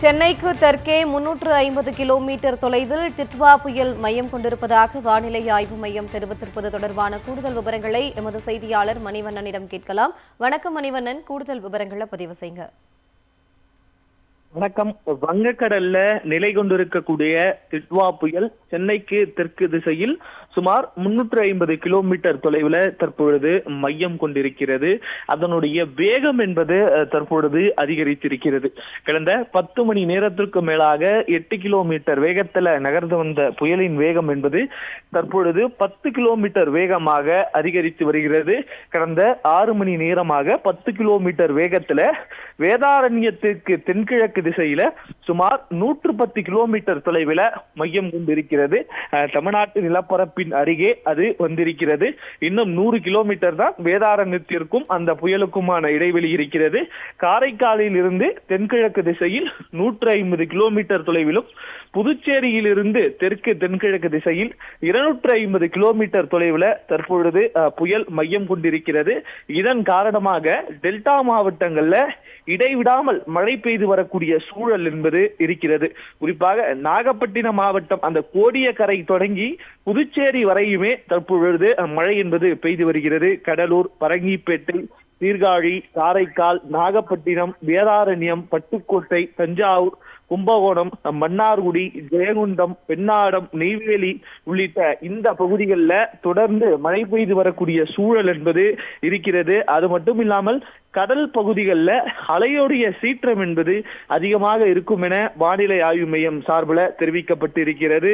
சென்னைக்கு தெற்கே முன்னூற்று ஐம்பது கிலோமீட்டர் தொலைவில் திட்வா புயல் மையம் கொண்டிருப்பதாக வானிலை ஆய்வு மையம் தெரிவித்திருப்பது தொடர்பான கூடுதல் விவரங்களை எமது செய்தியாளர் மணிவண்ணனிடம் கேட்கலாம். வணக்கம் மணிவண்ணன் கூடுதல் விவரங்களை பதிவு செய்யுங்க வணக்கம். வங்கக்கடல்ல நிலை கொண்டிருக்கக்கூடிய திட்வா புயல் சென்னைக்கு தெற்கு திசையில் சுமார் முன்னூற்று ஐம்பது கிலோமீட்டர் தொலைவில் தற்பொழுது மையம் கொண்டிருக்கிறது. அதனுடைய வேகம் என்பது தற்பொழுது அதிகரித்திருக்கிறது. கடந்த பத்து மணி நேரத்திற்கு மேலாக எட்டு கிலோமீட்டர் வேகத்துல நகர்ந்து வந்த புயலின் வேகம் என்பது தற்பொழுது பத்து கிலோமீட்டர் வேகமாக அதிகரித்து வருகிறது. கடந்த ஆறு மணி நேரமாக பத்து கிலோமீட்டர் வேகத்துல வேதாரண்யத்திற்கு தென்கிழக்கு திசையில சுமார் நூற்று பத்து கிலோமீட்டர் தொலைவில் மையம் கொண்டிருக்கிறது. தமிழ்நாட்டு நிலப்பரப்பின் அருகே அது வந்திருக்கிறது. இன்னும் நூறு கிலோமீட்டர் தான் வேதாரண்யத்திற்கும் அந்த புயலுக்குமான இடைவெளி இருக்கிறது. காரைக்காலில் இருந்து தென்கிழக்கு திசையில் நூற்று ஐம்பது கிலோமீட்டர் தொலைவிலும் புதுச்சேரியிலிருந்து தெற்கு தென்கிழக்கு திசையில் இருநூற்று ஐம்பது கிலோமீட்டர் தொலைவில் தற்பொழுது அஹ், புயல் மையம் கொண்டிருக்கிறது. இதன் காரணமாக டெல்டா மாவட்டங்களில் இடைவிடாமல் மழை பெய்து வரக்கூடிய சூழல் என்பது என்பது இருக்கிறது. குறிப்பாக நாகப்பட்டினம் மாவட்டம் அந்த கோடியக்கரை தொடங்கி புதுச்சேரி வரையுமே தற்பொழுது மழை என்பது பெய்து வருகிறது. கடலூர் பரங்கிப்பேட்டை சீர்காழி காரைக்கால் நாகப்பட்டினம் வேதாரண்யம் பட்டுக்கோட்டை தஞ்சாவூர் கும்பகோணம் மன்னார்குடி ஜெயங்கொண்டம் பெண்ணாடம் நெய்வேலி உள்ளிட்ட இந்த பகுதிகளில் தொடர்ந்து மழை பெய்து வரக்கூடிய சூழல் என்பது இருக்கிறது. அது மட்டும் இல்லாமல் கடல் பகுதிகளில் அலையோடைய சீற்றம் என்பது அதிகமாக இருக்கும் என வானிலை ஆய்வு மையம் சார்பில் தெரிவிக்கப்பட்டு இருக்கிறது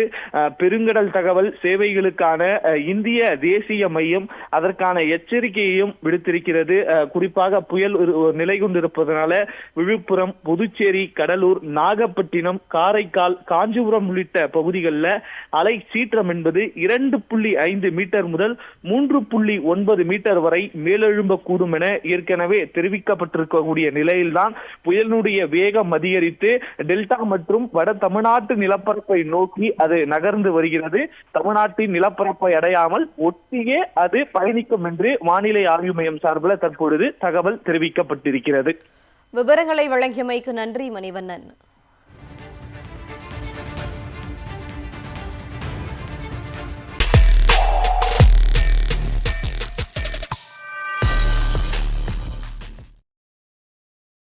பெருங்கடல் தகவல் சேவைகளுக்கான இந்திய தேசிய மையம் அதற்கான எச்சரிக்கையையும் விடுத்திருக்கிறது. குறிப்பாக புயல் ஒரு- நிலை கொண்டிருப்பதனால விழுப்புரம் புதுச்சேரி கடலூர் நாகப்பட்டினம் காரைக்கால் காஞ்சிபுரம் உள்ளிட்ட பகுதிகளில் அலை சீற்றம் என்பது இரண்டு புள்ளி ஐந்து மீட்டர் முதல் மூன்று புள்ளி ஒன்பது மீட்டர் வரை மேலெழும்பக்கூடும் என ஏற்கனவே தெரிவிக்கப்பட்டிருக்கக்கூடிய நிலையில்தான் புயலினுடைய வேகம் அதிகரித்து டெல்டா மற்றும் வட தமிழ்நாட்டு நிலப்பரப்பை நோக்கி அது நகர்ந்து வருகிறது. தமிழ்நாட்டின் நிலப்பரப்பை அடையாமல் ஒட்டியே அது பயணிக்கும் என்று வானிலை ஆய்வு மையம் சார்பில் தற்பொழுது தகவல் தெரிவிக்கப்பட்டிருக்கிறது. விவரங்களை வழங்கியமைக்கு நன்றி மணிவண்ணன்.